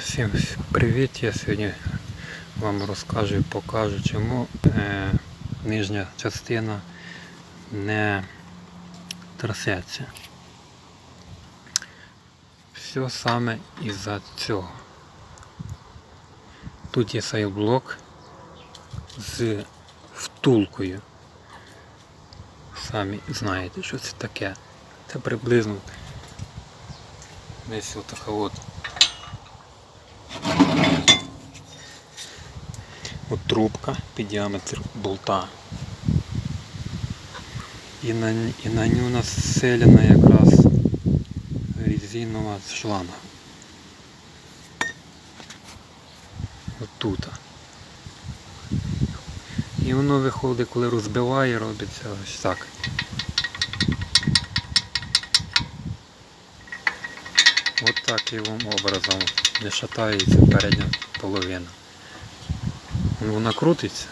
Всім привіт! Я сьогодні вам розкажу і покажу, чому е, нижня частина не трасеться. Все саме із-за цього. Тут є сайблок з втулкою. Самі знаєте, що це таке. Це приблизно десь отака от трубка під діаметр болта. І на, і на нього населена якраз резинова шланга. От тут. І воно виходить, коли розбиває, робиться ось так. От таким образом не шатається передня половина. Вона крутиться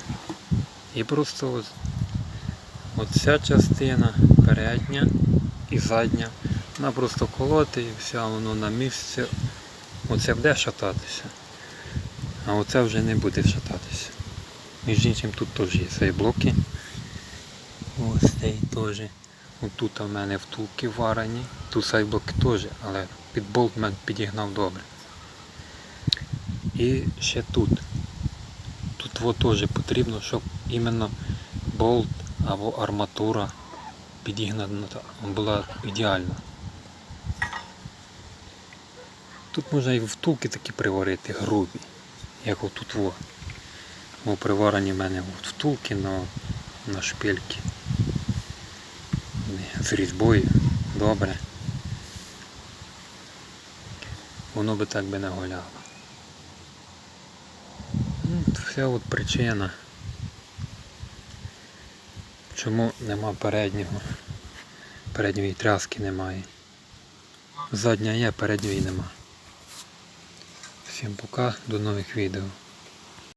і просто от, от частина передня і задня, вона просто колоти і все, воно на місці. Оце буде шататися, а оце вже не буде шататися. Між іншим тут теж є цей блоки. Ось цей теж. От тут у мене втулки варені, тут сайблоки теж, але під болт підігнав добре. І ще тут. Тут теж потрібно, щоб іменно болт або арматура підігнана була ідеальна. Тут можна і втулки такі приварити, грубі, як отут во. О, приварені в мене втулки на, на шпильки. З різьбою, добре. Воно би так би не гуляло. Ну, Вся от причина, чому нема переднього. Передньої тряски немає. Задня є, передньої нема. Всім пока, до нових відео.